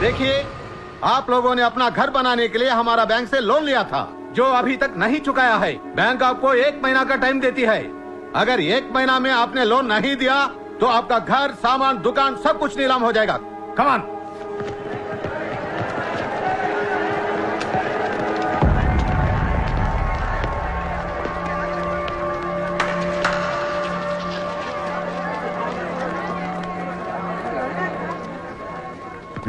देखिए, आप लोगों ने अपना घर बनाने के लिए हमारा बैंक से लोन लिया था, जो अभी तक नहीं चुकाया है। बैंक आपको एक महीना का टाइम देती है। अगर एक महीना में आपने लोन नहीं दिया तो आपका घर, सामान, दुकान सब कुछ नीलाम हो जाएगा। कमान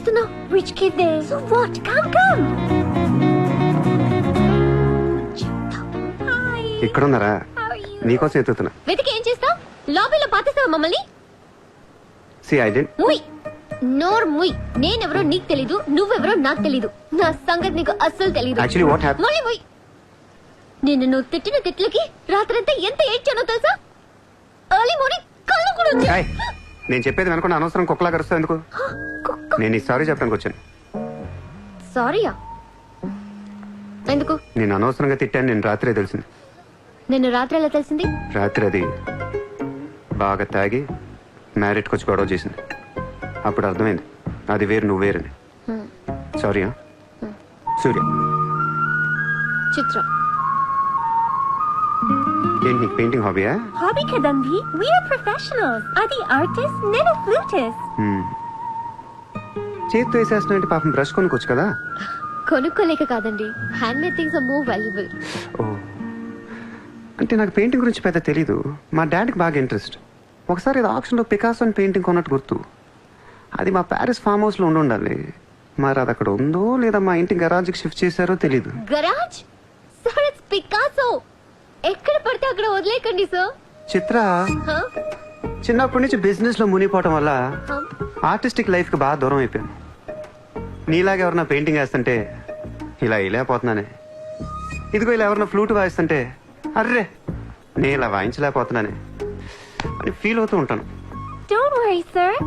పిలుస్తున్నావు రిచ్ కిడ్ దే సో వాట్ కమ్ కమ్ ఇక్కడున్నారా? నీకోసం ఎత్తుతున్నా. వెతికి ఏం చేస్తావు? లాబీలో పాతేస్తావా మమ్మల్ని? సి ఐ డెంట్ ముయ్. నోర్ ముయ్. నేనెవరో నీకు తెలీదు నువ్వెవరో నాకు తెలీదు. నా సంగతి నీకు అస్సలు తెలీదు. యాక్చువల్లీ వాట్ హ్యాప్ మళ్ళీ ముయ్. నిన్ను నువ్వు తిట్టిన తిట్లకి రాత్రంతా ఎంత ఏడ్చానో తెలుసా? ఎర్లీ మార్నింగ్ కళ్ళు కూడా వచ్చాయి. నేను చెప్పేది వెనకుండా అనవసరం కుక్కలా కరుస్తావు ఎందుకు? నేను ఈ సారీ చెప్పడానికి వచ్చాను. సారీయా? ఎందుకు? నేను అనవసరంగా తిట్టాను నేను రాత్రే తెలిసింది. నిన్ను రాత్రి ఎలా తెలిసింది? రాత్రి అది బాగా తాగి మ్యారేట్కి వచ్చి గొడవ చేసింది. అప్పుడు అర్థమైంది. అది వేరు నువ్వు వేరని. హ్మ్. సారీ సూర్య. చిత్ర. ఏంటి నీకు పెయింటింగ్ హాబీయా హాబీ కదండి వీఆర్ ప్రొఫెషనల్స్ అది ఆర్టిస్ట్ నేను ఫ్లూటిస్ట్ హ్మ్. చేతితో వేసేస్తున్నావు అంటే పాపం బ్రష్ కొనుక్కోవచ్చు కదా? కొనుక్కోలేక కాదండి hand made things are more valuable ఓ. అంటే నాకు పెయింటింగ్ గురించి పెద్ద తెలీదు. మా డాడీకి బాగా ఇంట్రెస్ట్ ఒకసారి ఏదో ఆప్షన్లో పికాసో అని పెయింటింగ్ కొన్నట్టు గుర్తు. అది మా ప్యారిస్ ఫామ్ హౌస్లో ఉండి ఉండాలి. మరి అది అక్కడ ఉందో లేదా మా ఇంటి గరాజ్కి షిఫ్ట్ చేశారో తెలీదు. గరాజ్ సార్ ఇట్స్ పికాసో ఎక్కడ పడితే అక్కడ వదిలేకండి సార్ చిత్ర చిన్నప్పటి నుంచి బిజినెస్లో మునిగిపోవటం వల్ల ఆర్టిస్టిక్ లైఫ్కి బాగా దూరం అయిపోయాను. నీలాగా ఎవరన్నా పెయింటింగ్ వేస్తుంటే ఇలా వేయలేకపోతున్నానే ఇదిగో ఇలా ఎవరన్నా ఫ్లూట్ వాయిస్తుంటే అర్రే నేను ఇలా వాయించలేకపోతున్నానే. అని ఫీల్ అవుతూ ఉంటాను. డోంట్ వరీ సార్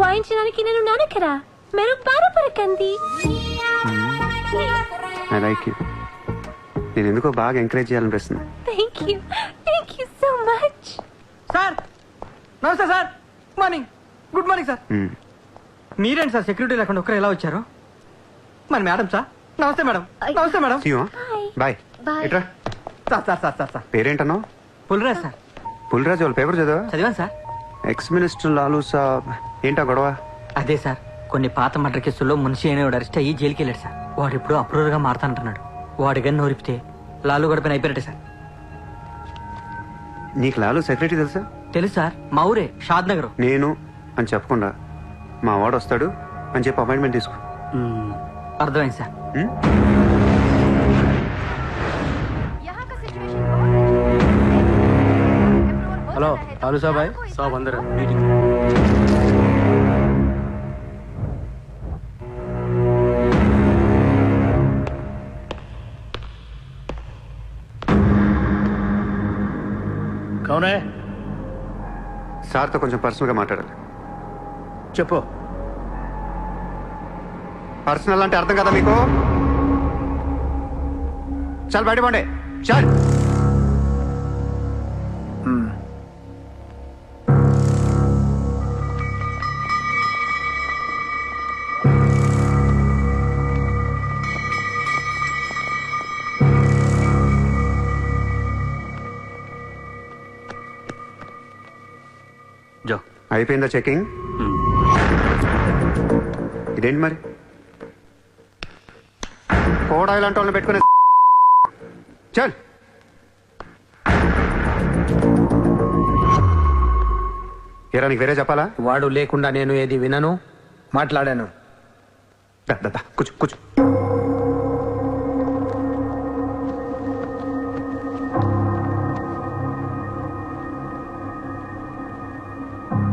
వాయించడానికి నేను నాన్న కదా మీరు బాధపడకండి ఐ లైక్ యూ నేను ఎందుకో బాగా ఎంకరేజ్ చేయాలనిపిస్తుంది. Thank you thank you so much sir! నమస్తే sir! Good morning good morning sir మ్మ్. మీరేంటి సార్ సెక్యూరిటీ లేకుండా ఒక్కరు ఎలా వచ్చారు? మరి మేడం సార్ నమస్తే మేడం. నమస్తే madam. See you, huh? Bye. Bye Bye. ఇట్రా sir sir sir sir sir. పేరేంటన్నావు? Pulraj sir. Pulraju వాళ్ళ పేపర్ చదివా? చదివాను సార్. ఎక్స్ మినిస్టర్ లాలూ సాబ్. ఏంటా గొడవ? అదే సార్ కొన్ని పాత మర్డర్ కేసుల్లో మున్షి అనేవాడు అరెస్ట్ అయ్యి జైలుకి వెళ్ళాడు సార్. వాడు ఇప్పుడు అప్రూవర్గా మారుతానంటున్నాడు. వాడి గన్ను నోరిపితే లాలు గడప అయిపోయినట్టే సార్. నీకు లాలూ సెక్రటరీ తెలుసా? తెలుసు సార్. మా ఊరే షాద్ నగర్. నేను అని చెప్పకుండా మా వాడు వస్తాడు అని చెప్పి అపాయింట్మెంట్ తీసుకో. అర్థమైంది సార్? హలో లాలు సాబాయ్ సాబ్ అందరూ కౌనే సార్తో కొంచెం పర్సనల్గా మాట్లాడాలి. చెప్పు. పర్సనల్ అంటే అర్థం కదా మీకు? చాలు బయట పండే. చాలు. అయిపోయిందా చెకింగ్? ఇదేంటి మరి? కోడా ఇలాంటి వాళ్ళని పెట్టుకునే చల్. ఏరా నీకు వేరే చెప్పాలా? వాడు లేకుండా నేను ఏది వినను మాట్లాడాను. కూర్చో కూర్చో.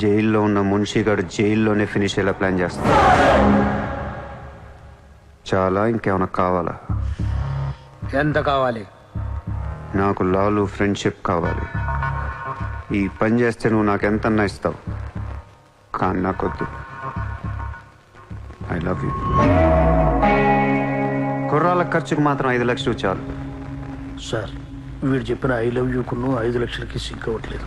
జైల్లో ఉన్న మున్షిగాడు జైల్లోనే ఫినిష్ అయ్యేలా ప్లాన్ చేస్తాడు చాలా ఇంకేమైనా కావాలా? ఎంత కావాలి? నాకు లాలు ఫ్రెండ్షిప్ కావాలి. ఈ పని చేస్తే నువ్వు నాకు ఎంతన్నా ఇస్తావు. కానీ నాకొద్దు. ఐ లవ్ యూ కుర్రాల ఖర్చుకు మాత్రం ఐదు లక్షలు చాలు. సార్ వీడు చెప్పిన ఐ లవ్ యూకును ఐదు లక్షలకి సింక్ అవ్వట్లేదు.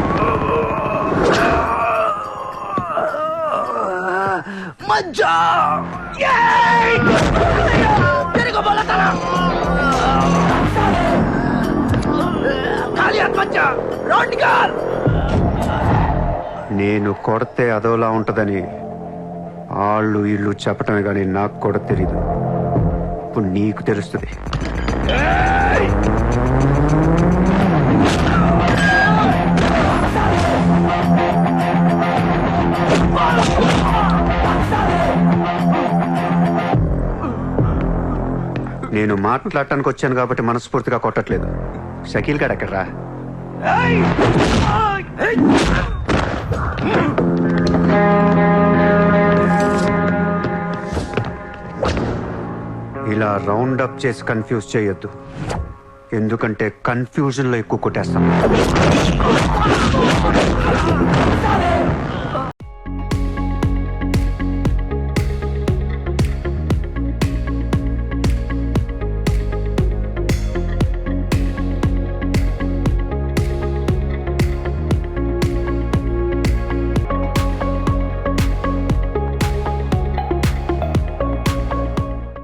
నేను కొడితే అదోలా ఉంటుందని వాళ్ళు ఇల్లు చెప్పటమే కానీ నాకు కూడా తెలీదు. ఇప్పుడు నీకు తెలుస్తుంది. నేను మాట్లాడటానికి వచ్చాను కాబట్టి మనస్ఫూర్తిగా కొట్టట్లేదు. షకీల్ గారు ఎక్కడ్రా ఇలా రౌండ్ అప్ చేసి కన్ఫ్యూజ్ చేయొద్దు. ఎందుకంటే కన్ఫ్యూజన్లో ఎక్కువ కొట్టేస్తాం.